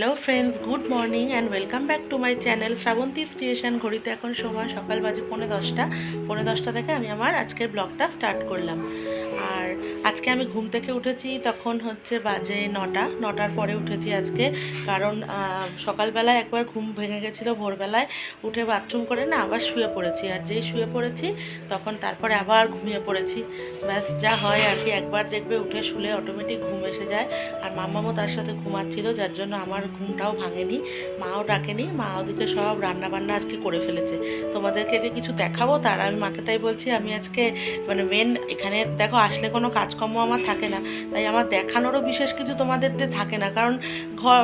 Hello friends good morning and welcome back to my channel Srabanti's creation ঘড়িতে এখন সময় সকাল বাজে পৌনে দশটা। পৌনে দশটা থেকে আমি আমার আজকের ব্লগটা স্টার্ট করলাম। আজকে আমি ঘুম থেকে উঠেছি তখন হচ্ছে বাজে নটা, নটার পরে উঠেছি আজকে। কারণ সকালবেলায় একবার ঘুম ভেঙে গেছিল ভোরবেলায়, উঠে বাথরুম করে না আবার শুয়ে পড়েছি। আর যেই শুয়ে পড়েছি, তখন তারপরে আবার ঘুমিয়ে পড়েছি। ব্যাস, যা হয় আর কি, একবার দেখবে উঠে শুলে অটোমেটিক ঘুম এসে যায়। আর মামামও তার সাথে ঘুমাচ্ছিল, যার জন্য আমার ঘুমটাও ভাঙেনি, মাও ডাকেনি, মা ওদিকে সব রান্না বান্না আজকে করে ফেলেছে। তোমাদেরকে যে কিছু দেখাবো? তার, আমি মাকে তাই বলছি, আমি আজকে মানে মেন এখানে, দেখো, আসলে কোনো কাজকর্ম আমার থাকে না। তাই আমার দেখানোরও বিশেষ কিছু তোমাদেরতে থাকে না। কারণ ঘর,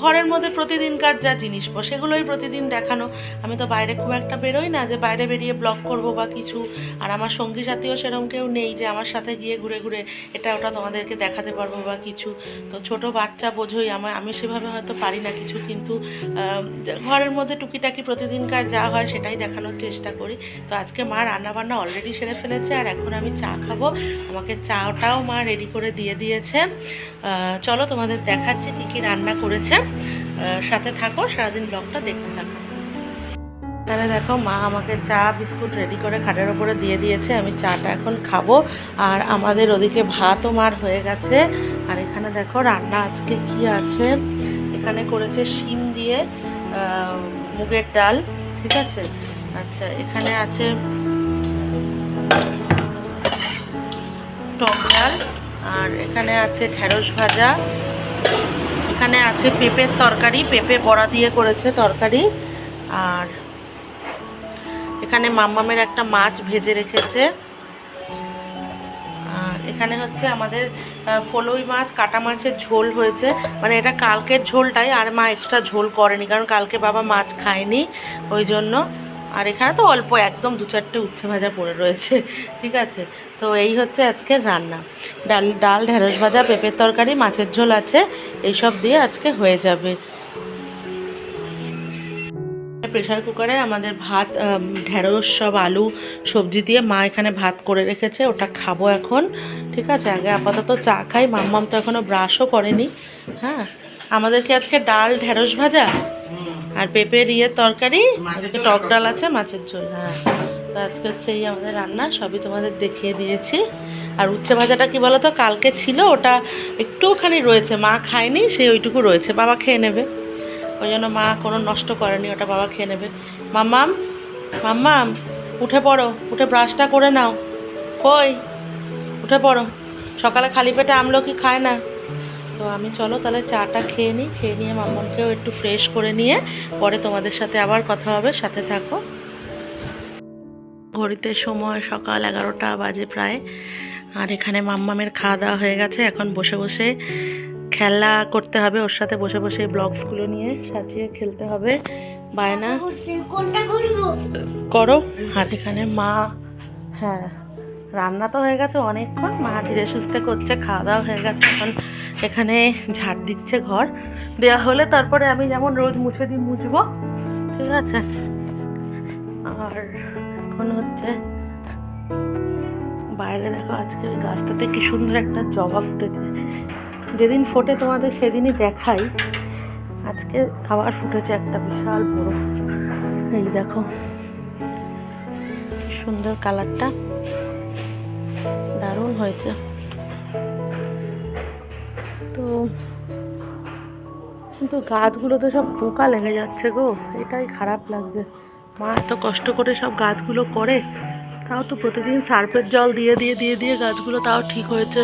ঘরের মধ্যে প্রতিদিনকার যা জিনিস সেগুলোই প্রতিদিন দেখানো। আমি তো বাইরে খুব একটা বেরোই না যে বাইরে বেরিয়ে ব্লগ করব বা কিছু। আর আমার সঙ্গী সাথীও সেরকম কেউ নেই যে আমার সাথে গিয়ে ঘুরে ঘুরে এটা ওটা তোমাদেরকে দেখাতে পারব বা কিছু। তো ছোট বাচ্চা বোঝোই, আমার, আমি সেভাবে হয়তো পারি না কিছু, কিন্তু ঘরের মধ্যে টুকিটাকি প্রতিদিনকার যা হয় সেটাই দেখানোর চেষ্টা করি। তো আজকে মা রান্নাবান্না অলরেডি সেরে ফেলেছে, আর এখন আমি চা খাব। আমাকে চাটাও মা রেডি করে দিয়ে দিয়েছে। চলো তোমাদের দেখাচ্ছে কী কী রান্না করেছে। সাথে থাকো, সারাদিন ব্লগটা দেখতে থাকো। তাহলে দেখো, মা আমাকে চা, বিস্কুট রেডি করে খাটের ওপরে দিয়ে দিয়েছে, আমি চাটা এখন খাব। আর আমাদের ওদিকে ভাতও মার হয়ে গেছে। আর এখানে দেখো, রান্না আজকে কি আছে? এখানে করেছে শিম দিয়ে মুগের ডাল, ঠিক আছে? আচ্ছা এখানে আছে ডাল, আর এখানে আছে ঢেঁড়স ভাজা। এখানে আছে পেঁপের তরকারি, পেঁপে বড়া দিয়ে করেছে তরকারি। আর এখানে মাম্মামের একটা মাছ ভেজে রেখেছে। এখানে হচ্ছে আমাদের ফলই মাছ, কাটা মাছের ঝোল হয়েছে। মানে এটা কালকের ঝোলটাই, আর মা এক্সট্রা ঝোল করেনি, কারণ কালকে বাবা মাছ খায়নি, ওই জন্য। আর এখানে তো অল্প, একদম দু চারটে উচ্ছে ভাজা পড়ে রয়েছে, ঠিক আছে? তো এই হচ্ছে আজকের রান্না। ডাল ডাল, ঢেঁড়স ভাজা, পেঁপের তরকারি, মাছের ঝোল আছে, এইসব দিয়ে আজকে হয়ে যাবে। প্রেশার কুকারে আমাদের ভাত ঢেঁড়স, সব আলু, সবজি দিয়ে মা এখানে ভাত করে রেখেছে, ওটা খাব এখন, ঠিক আছে? আগে আপাতত চা খাই, মাম্মাম তো এখনও ব্রাশও করেনি হ্যাঁ? আমাদেরকে আজকে ডাল, ঢেঁড়স ভাজা? আর পেঁপের ইয়ের তরকারি ওদিকে টক ডাল আছে, মাছের ঝোল হ্যাঁ। তো আজকে হচ্ছে এই আমাদের রান্না, সবই তোমাদের দেখিয়ে দিয়েছি। আর উচ্ছে ভাজাটা কি বলো তো কালকে ছিল, ওটা একটুখানি রয়েছে, মা খায়নি, সে ওইটুকু রয়েছে, বাবা খেয়ে নেবে। ওই জন্য মা কোনো নষ্ট করেনি, ওটা বাবা খেয়ে নেবে। মাম্মাম মাম্মাম, উঠে পড়ো, উঠে ব্রাশটা করে নাও। কই? উঠে পড়ো। সকালে খালি পেটে আমলকি খায় না। তো আমি চলো তাহলে চাটা খেয়ে নিই খেয়ে নিয়ে মাম্মামকেও একটু ফ্রেশ করে নিয়ে পরে তোমাদের সাথে আবার কথা হবে সাথে থাকো। ঘড়িতে সময় সকাল এগারোটা বাজে প্রায়। আর এখানে মাম্মামের খাওয়া দাওয়া হয়ে গেছে এখন বসে বসে খেলা করতে হবে ওর সাথে বসে বসে ব্লগসগুলো নিয়ে সাজিয়ে খেলতে হবে। বায়না করো। আর এখানে মা হ্যাঁ রান্না তো হয়ে গেছে অনেকক্ষণ মা ধীরে সুস্থে করছে খাওয়া দাওয়া হয়ে গেছে এখন এখানে ঝাড় দিচ্ছে ঘর। দেওয়া হলে তারপরে আমি যেমন রোজ মুছে দিই মুছবো, ঠিক আছে? আর এখন হচ্ছে বাইরে দেখো আজকে ওই গাছটাতে কি সুন্দর একটা জবা ফুটেছে। যেদিন ফোটে তোমাদের সেদিনই দেখাই। আজকে আবার ফুটেছে একটা বিশাল বড়। এই দেখো সুন্দর কালারটা। দারুণ হয়েছে। তো কিন্তু গাছগুলোতে সব পোকা লেগে যাচ্ছে গো, এটাই খারাপ লাগছে। মা এত কষ্ট করে সব গাছগুলো করে, তাও তো প্রতিদিন সার্ফের জল দিয়ে দিয়ে দিয়ে দিয়ে গাছগুলো তাও ঠিক হয়েছে।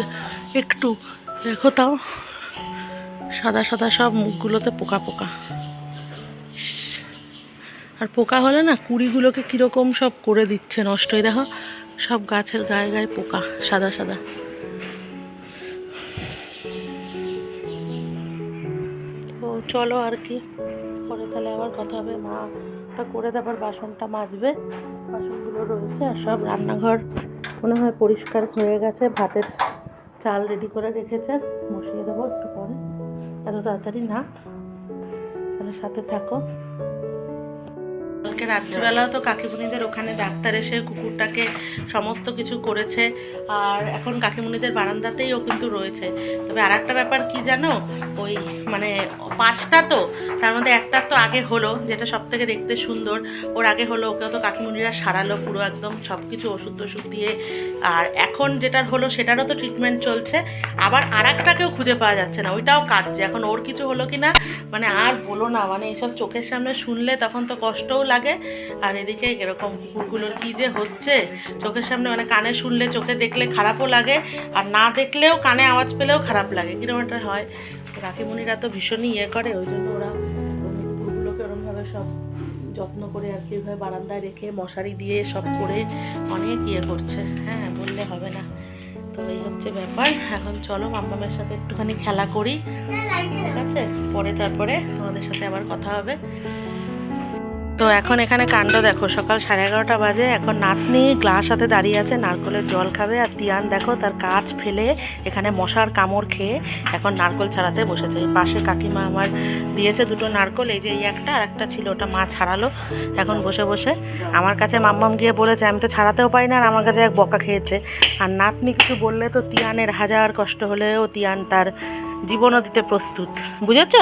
একটু দেখো তাও, সাদা সাদা সব মুখগুলোতে পোকা পোকা। আর পোকা হলে না কুড়িগুলোকে কীরকম সব করে দিচ্ছে নষ্টই দেখো, সব গাছের গায়ে গায়ে পোকা, সাদা সাদা। চলো আর কি। পরে তাহলে আবার কথা হবে। মা ওটা করে তারপর বাসনটা মাজবে। বাসনগুলো রয়েছে আর সব রান্নাঘর মনে হয় পরিষ্কার হয়ে গেছে। ভাতের চাল রেডি করে রেখেছে। বসিয়ে দেবো একটু পরে। এত তাড়াতাড়ি না। তাহলে সাথে থাকো। কালকে রাত্রিবেলাও তো কাকিমুনিদের ওখানে ডাক্তার এসে কুকুরটাকে সমস্ত কিছু করেছে। আর এখন কাকিমুনিদের বারান্দাতেই ও কিন্তু রয়েছে। তবে আর একটা ব্যাপার কি জানো? ওই মানে পাঁচটা তো, তার মধ্যে একটা তো আগে হলো, যেটা সব থেকে দেখতে সুন্দর। ওর আগে হলো, ওকেও তো কাকিমুনিরা সারালো পুরো একদম সব কিছু ওষুধ টষুধ দিয়ে। আর এখন যেটার হলো, সেটারও তো ট্রিটমেন্ট চলছে। আবার আর একটাকেও খুঁজে পাওয়া যাচ্ছে না, ওইটাও কাঁদছে। এখন ওর কিছু হলো কি না মানে আর বলো না মানে এইসব চোখের সামনে শুনলে তখন তো কষ্টও লাগে আর এদিকে এরকম কুকুরগুলোর কী যে হচ্ছে, চোখের সামনে মানে কানে শুনলে চোখে দেখলে খারাপও লাগে, আর না দেখলেও কানে আওয়াজ পেলেও খারাপ লাগে। কীরকম একটা হয়। কাকিমুনিরা তো ভীষণই ইয়ে করে, ওই জন্য ওরা কুকুরগুলোকে ওরমভাবে সব যত্ন করে আর কি, ওইভাবে বারান্দায় রেখে, মশারি দিয়ে সব করে অনেক ইয়ে করছে। হ্যাঁ বললে হবে না। তো এই হচ্ছে ব্যাপার। এখন চলো মাম্মামের সাথে একটুখানি খেলা করি। ঠিক আছে? পরে তারপরে তোমাদের সাথে আবার কথা হবে। তো এখন এখানে কাণ্ড দেখো। সকাল সাড়ে এগারোটা বাজে। এখন নাতনি গ্লাস হাতে দাঁড়িয়ে আছে, নারকলের জল খাবে। আর তিয়ান দেখো, তার কাজ ফেলে এখানে মশার কামড় খেয়ে এখন নারকল ছাড়াতে বসেছে। পাশে কাকিমা আমার দিয়েছে দুটো নারকল, এই যে এই একটা আর একটা ছিল, ওটা মা ছাড়ালো এখন বসে বসে। আমার কাছে মাম্মাম গিয়ে বলেছে, আমি তো ছাড়াতেও পারি না আর আমার কাছে এক বকা খেয়েছে। আর নাতনি কিছু বললে তো তিয়ানের হাজার কষ্ট হলেও তিয়ান তার জীবনও দিতে প্রস্তুত। বুঝেছ?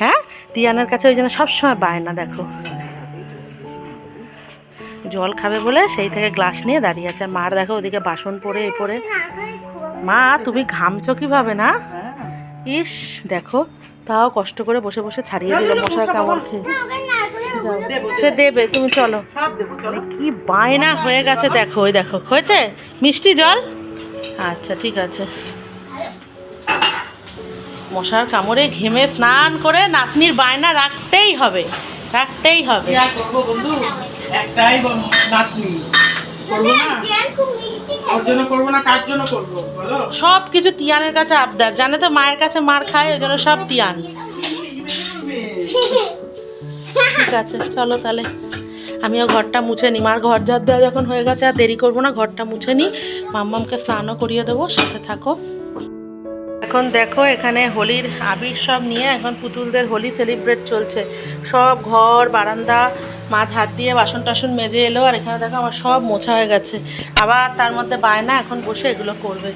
হ্যাঁ? তিয়ানের কাছে ওই জন্য সবসময় বায় না দেখো। জল খাবে বলে সেই থেকে গ্লাস নিয়ে দাঁড়িয়ে আছে। মার দেখো ওদিকে বাসন পরে এ পরে মা, তুমি ঘামছো কীভাবে না? ইস, দেখো, তাও কষ্ট করে বসে বসে ছাড়িয়ে দিল মশার কামড় খেয়ে। সে দেবে, তুমি চলো। কি বায়না হয়ে গেছে, দেখো, ওই দেখো, হয়েছে? মিষ্টি জল? আচ্ছা ঠিক আছে। মশার কামড়ে ঘেমে স্নান করে নাতনির বায়না রাখতেই হবে রাখতেই হবে। বন্ধু একটাই নাতনি। করব না? ওর জন্য করব না কার জন্য করব বলো? সব কিছু তিয়ানের কাছে আবদার। জানে তো মায়ের কাছে মার খায় ওই জন্য সব তিয়ান। ঠিক আছে চলো তাহলে। আমিও ঘরটা মুছে নিই মার ঘর ঝাড় দেওয়া যখন হয়ে গেছে আর দেরি করব না ঘরটা মুছে নিই মাম্মামকে স্নানও করিয়ে দেবো সাথে থাকো। এখন দেখো, এখানে হোলির আবির সব নিয়ে এখন পুতুলদের হোলি সেলিব্রেট চলছে। সব ঘর, বারান্দা মাছ হাত দিয়ে বাসন টাসন মেজে এলো, আর এখানে দেখো আমার সব মোছা হয়ে গেছে। আবার তার মধ্যে বায়না এখন বসে এগুলো করবে।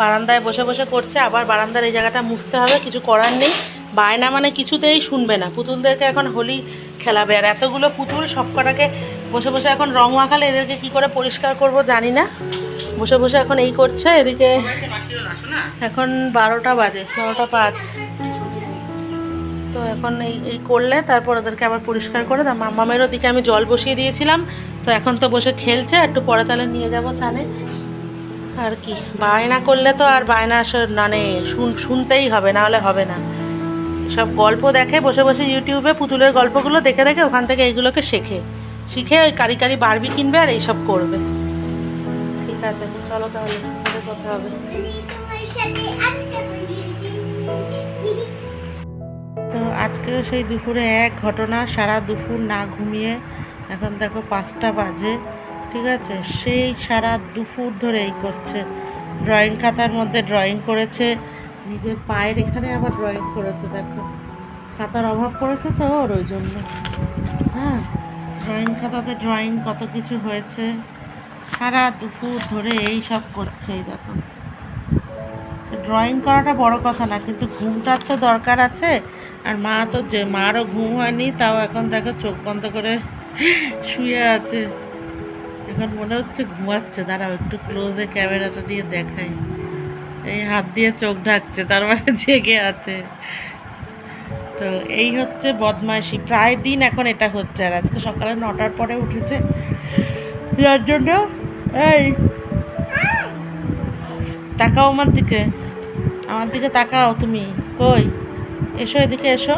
বারান্দায় বসে বসে করছে, আবার বারান্দার এই জায়গাটা মুছতে হবে, কিছু করার নেই। বায়না মানে কিছুতেই শুনবে না। পুতুলদেরকে এখন হোলি খেলাবে, আর এতগুলো পুতুল সব কটাকে বসে বসে এখন রং মাখালে এদেরকে কি করে পরিষ্কার করব জানি না। বসে বসে এখন এই করছে, এদিকে এখন বারোটা বাজে, বারোটা পাঁচ। তো এখন এই এই করলে, তারপর ওদেরকে আবার পরিষ্কার করে দাম মামামেরও দিকে আমি জল বসিয়ে দিয়েছিলাম, তো এখন তো বসে খেলছে, একটু পরে তাহলে নিয়ে যাব চানে আর কি, বায়না করলে তো আর বায়না মানে শুন, শুনতেই হবে, না হলে হবে না। সব গল্প দেখে, বসে বসে ইউটিউবে পুতুলের গল্পগুলো দেখে দেখে ওখান থেকে এইগুলোকে শেখে। শিখে ওই কারি কারি বারবি কিনবে আর এইসব করবে। ঠিক আছে চলো তাহলে পরে কথা হবে। তো আজকেও সেই দুপুরে এক ঘটনা, সারা দুপুর না ঘুমিয়ে এখন দেখো পাঁচটা বাজে, ঠিক আছে? সেই সারা দুপুর ধরে এই করছে। ড্রয়িং খাতার মধ্যে ড্রয়িং করেছে, নিজের পায়ের এখানে আবার ড্রয়িং করেছে, দেখো। খাতার অভাব পড়েছে তো ওর ওই জন্য। হ্যাঁ ড্রয়িং খাতাতে ড্রয়িং কত কিছু হয়েছে। সারা দুপুর ধরে এই সব করছে, এই দেখো। ড্রয়িং করাটা বড় কথা না, কিন্তু ঘুমটার তো দরকার আছে। আর মা তো যে, মারও ঘুম হয়নি, তাও এখন দেখো চোখ বন্ধ করে শুয়ে আছে। এখন মনে হচ্ছে ঘুমাচ্ছে। দাঁড়াও, একটু ক্লোজে ক্যামেরাটা নিয়ে দেখাই। এই হাত দিয়ে চোখ ঢাকছে, তার মানে জেগে আছে। তো এই হচ্ছে বদমাইশি। প্রায় দিন এখন এটা হচ্ছে, আর আজকে সকালে নটার পরে উঠেছে। যার জন্য? এই। তাকাও আমার দিকে। আমার দিকে তাকাও তুমি। কই? এসো এদিকে এসো।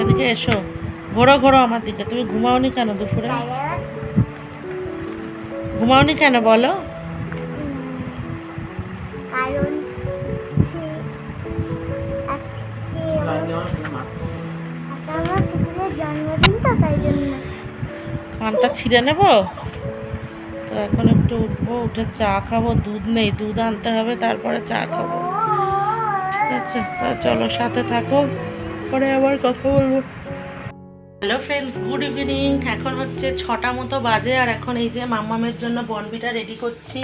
এদিকে এসো। ঘোরো ঘোরো আমার দিকে। তুমি ঘুমাওনি কেন দুপুরে? ঘুমাওনি কেন বলো? জন্মদিন তো তাই জন্য। কানটা ছিঁড়ে নেব? তো এখন একটু উঠবো, উঠে চা খাব, দুধ নেই, দুধ আনতে হবে, তারপরে চা খাব। ঠিক আছে, তা চলো সাথে থাকো, পরে আবার কথা বলব। হ্যালো ফ্রেন্ডস গুড ইভিনিং এখন হচ্ছে ছটা মতো বাজে আর এখন এই যে মাম্মামের জন্য বনবিটা রেডি করছি।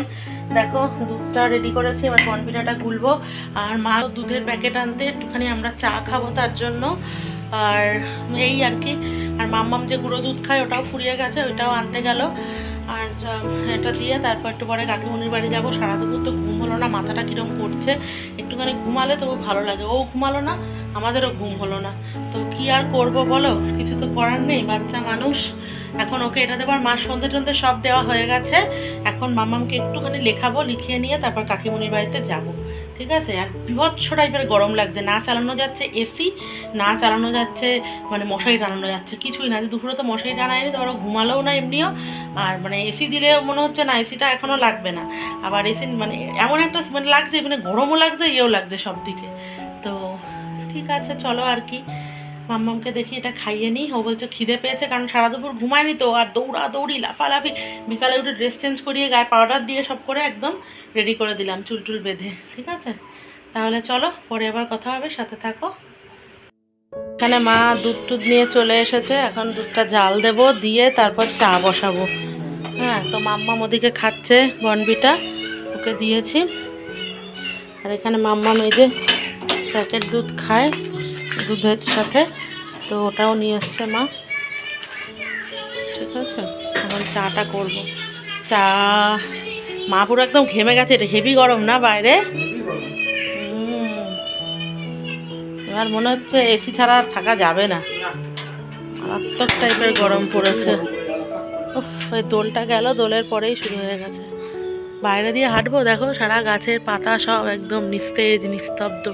দেখো, দুধটা রেডি করেছি, এবার বনবিটাটা গুলবো। আর মা দুধের প্যাকেট আনতে, একটুখানি আমরা চা খাব তার জন্য। আর এই আর কি। আর মাম্মাম যে গুঁড়ো দুধ খায়, ওটাও ফুরিয়ে গেছে, ওইটাও আনতে গেল। আর এটা দিয়ে তারপর একটু পরে কাকিমুনির বাড়ি যাব। সারা দুপুর তো ঘুম হলো না, মাথাটা কীরকম করছে। একটুখানি ঘুমালে তবু ভালো লাগে। ও ঘুমালো না, আমাদেরও ঘুম হলো না। তো কি আর করব বলো? কিছু তো করার নেই, বাচ্চা মানুষ। এখন ওকে এটা দেবার মা সন্ধে টন্ধে সব দেওয়া হয়ে গেছে। এখন মামামকে একটুখানি লেখাবো, লিখিয়ে নিয়ে তারপর কাকিমুনির বাড়িতে যাব। ঠিক আছে? আর বিভৎস টাইপের গরম লাগছে। না চালানো যাচ্ছে এসি না চালানো যাচ্ছে মানে মশারি টানানো যাচ্ছে, কিছুই না। যে দুপুরে তো মশারি টানায়নি, তো ওরা ঘুমালেও না এমনিও। আর মানে এসি দিলে মনে হচ্ছে না এসিটা এখনও লাগবে না। আবার এসি মানে এমন একটা মানে লাগছে মানে গরমও লাগছে, ইয়েও লাগছে সব দিকে তো ঠিক আছে, চলো আর কি। মাম্মামকে দেখি এটা খাইয়ে নিই। ও বলছে, খিদে পেয়েছে, কারণ সারা দুপুর ঘুমায়নি তো। আর দৌড়া দৌড়ি, লাফালাফি, বিকালে উঠে ড্রেস চেঞ্জ করিয়ে গায়ে পাউডার দিয়ে সব করে একদম রেডি করে দিলাম, চুল টুল বেঁধে, ঠিক আছে? তাহলে চলো, পরে আবার কথা হবে, সাথে থাকো। এখানে মা দুধ টুধ নিয়ে চলে এসেছে, এখন দুধটা জাল দেব, দিয়ে তারপর চা বসাবো। হ্যাঁ তো মাম্মাম ওদিকে খাচ্ছে বনবিটা, ওকে দিয়েছি। আর এখানে মাম্মাম এই যে প্যাকেট দুধ খায়। দুধের সাথে। তো ওটাও নিয়ে এসছে মা। ঠিক আছে? এখন চাটা করব। চা মা পুরো একদম ঘেমে গেছে, এটা হেভি গরম না বাইরে। এবার মনে হচ্ছে এসি ছাড়া আর থাকা যাবে না। মারাত্মক টাইপের গরম পড়েছে। এই দোলটা গেল, দোলের পরেই শুরু হয়ে গেছে। বাইরে দিয়ে হাঁটবো, দেখো সারা গাছের পাতা সব একদম নিস্তেজ, নিস্তব্ধ।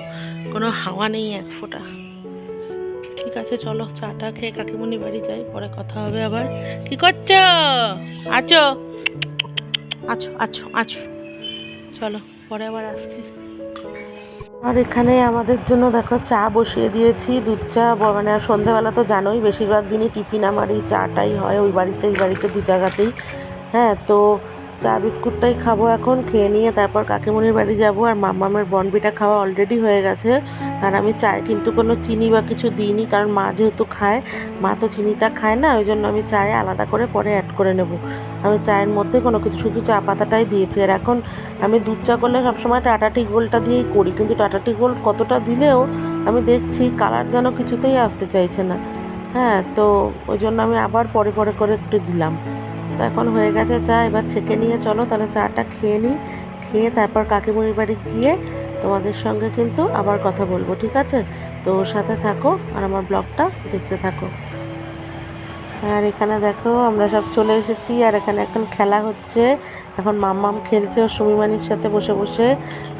কোনো হাওয়া নেই এক ফোঁটা। ঠিক আছে চলো, চাটা খেয়ে কাকিমুনি বাড়ি যাই, পরে কথা হবে আবার। কি করছ? আছো? আছো আছো আছো। চলো, পরে আবার আসছি। আর এখানে আমাদের জন্য দেখো, চা বসিয়ে দিয়েছি, দুধ চা মানে সন্ধ্যাবেলা তো জানোই, বেশিরভাগ দিনই টিফিন আমার এই চাটাই হয়, ওই বাড়িতে, এই বাড়িতে দু জায়গাতেই। হ্যাঁ তো চা বিস্কুটটাই খাব এখন, খেয়ে নিয়ে তারপর কাকিমুনির বাড়ি যাব। আর মামামের বনবিটা খাওয়া অলরেডি হয়ে গেছে। আর আমি চায়ে কিন্তু কোনো চিনি বা কিছু দিইনি, কারণ মা যেহেতু খায়, মা তো চিনিটা খায় না, ওই জন্য আমি চায়ে আলাদা করে পরে অ্যাড করে নেব। আমি চায়ের মধ্যে কোনো কিছু, শুধু চা পাতাটাই দিয়েছি। আর এখন আমি দুধ চা করলে সবসময় টাটা টি গোল্ডটা দিয়েই করি, কিন্তু টাটা টি গোল্ড কতটা দিলেও আমি দেখছি কালার যেন কিছুতেই আসতে চাইছে না। হ্যাঁ তো ওই জন্য আমি আবার পরে পরে করে একটু দিলাম। তো এখন হয়ে গেছে চা, এবার ছেঁকে নিয়ে চলো, তাহলে চাটা খেয়ে নিই খেয়ে তারপর কাকিমুনির বাড়ি গিয়ে তোমাদের সঙ্গে কিন্তু আবার কথা বলব, ঠিক আছে? তো সাথে থাকো আর আমার ব্লগটা দেখতে থাকো। আর এখানে দেখো, আমরা সব চলে এসেছি, আর এখানে এখন খেলা হচ্ছে। এখন মাম্মাম খেলছে ওর সুমিমানির সাথে বসে বসে।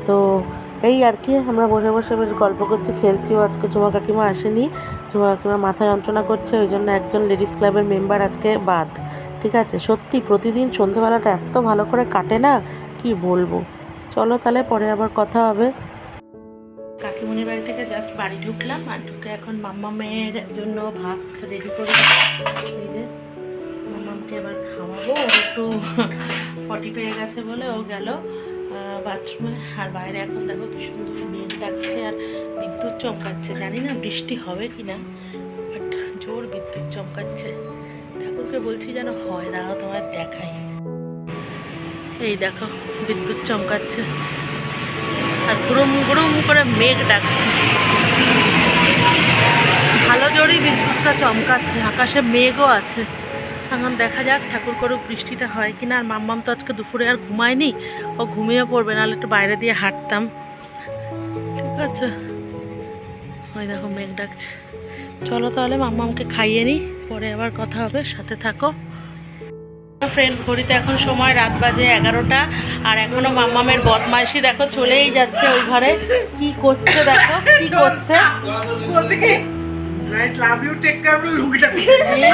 তো এই আর কি, আমরা বসে বসে বেশ গল্প করছি খেলছিও আজকে ঝুমা কাকিমা আসেনি ঝুমা কাকিমা মাথা যন্ত্রণা করছে, ওই জন্য একজন লেডিস ক্লাবের মেম্বার আজকে বাদ। ঠিক আছে, সত্যি প্রতিদিন সন্ধেবেলাটা এত ভালো করে কাটে না, কি বলব? চলো তাহলে পরে আবার কথা হবে। কাকিমুনির বাড়ি থেকে জাস্ট বাড়ি ঢুকলাম, আর ঢুকে এখন মাম্মা মেয়ের জন্য ভাত রেডি করে মাম্মামকে এবার খাওয়াবো একটু পটি পেয়ে গেছে বলে ও গেল বাথরুমে আর বাইরে এখন দেখো কি সুন্দর মেঘ ডাকছে আর বিদ্যুৎ চমকাচ্ছে। জানি না বৃষ্টি হবে কি না বাট জোর বিদ্যুৎ চমকাচ্ছে। ঠাকুরকে বলছি যেন হয়, দাঁড়াও তোমার দেখাই। এই দেখো, বিদ্যুৎ চমকাচ্ছে। আর গুড়ুম গুড়ুম করে মেঘ ডাকছে। ভালো জোরই বিদ্যুৎটা চমকাচ্ছে, আকাশে মেঘও আছে। এখন দেখা যাক ঠাকুর করুক বৃষ্টিটা হয় কিনা। আর মাম্মাম তো আজকে দুপুরে আর ঘুমায়নি, ও ঘুমিয়ে পড়বে, নাহলে একটু বাইরে দিয়ে হাঁটতাম। ঠিক আছে। ওই দেখো, মেঘ ডাকছে। চলো তাহলে মাম্মামকে খাইয়ে নিই, পরে আবার কথা হবে, সাথে থাকো। ফ্রেন্ড ঘড়িতে এখন সময় রাত বাজে এগারোটা, আর এখনও মাম্মামের বদমাইশি দেখো চলেই যাচ্ছে ওই ঘরে। কি করছে দেখো, কি করছে? Night love you take care বলে লুকিটা মা।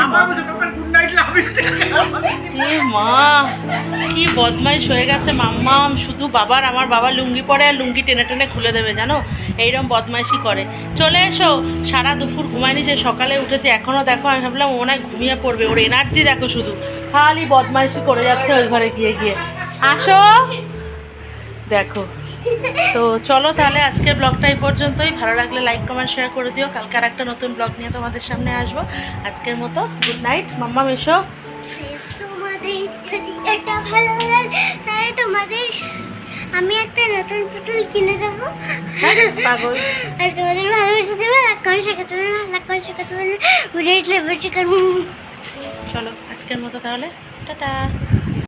আমার বলছে তোমার good night love you take এ মা কি বদমাইশ হয়ে গেছে মাম্মাম। শুধু বাবার আমার বাবা লুঙ্গি পরে আর লুঙ্গি টেনে টেনে খুলে দেবে জানো? এইরকম বদমাইশি করে। চলে এসো। সারা দুপুর ঘুমায়নি সে সকালে উঠেছে এখনও দেখো আমি ভাবলাম ও হয় ঘুমিয়ে পড়বে। ওর এনার্জি দেখো শুধু। খালি বদমাইশি করে যাচ্ছে ওই ঘরে গিয়ে গিয়ে। আসো। দেখো। তো চলো তাহলে আজকের ব্লগটা এই পর্যন্তই। ভালো লাগলে লাইক কমেন্ট শেয়ার করে দিও। কালকে আর একটা নতুন ব্লগ নিয়ে তোমাদের সামনে আসব। আজকের মতো গুড নাইট মাম্মা এসো। তোমাদের আমি একটা নতুন পুতুল কিনে দেবো। পাগল। আর তোমাদের ভালোবেসে দেবো লাখ করে শেখাতে পারবে না লাখ করে শেখাতে পারবে লেবার শেখার চলো আজকের মতো তাহলে। টাটা।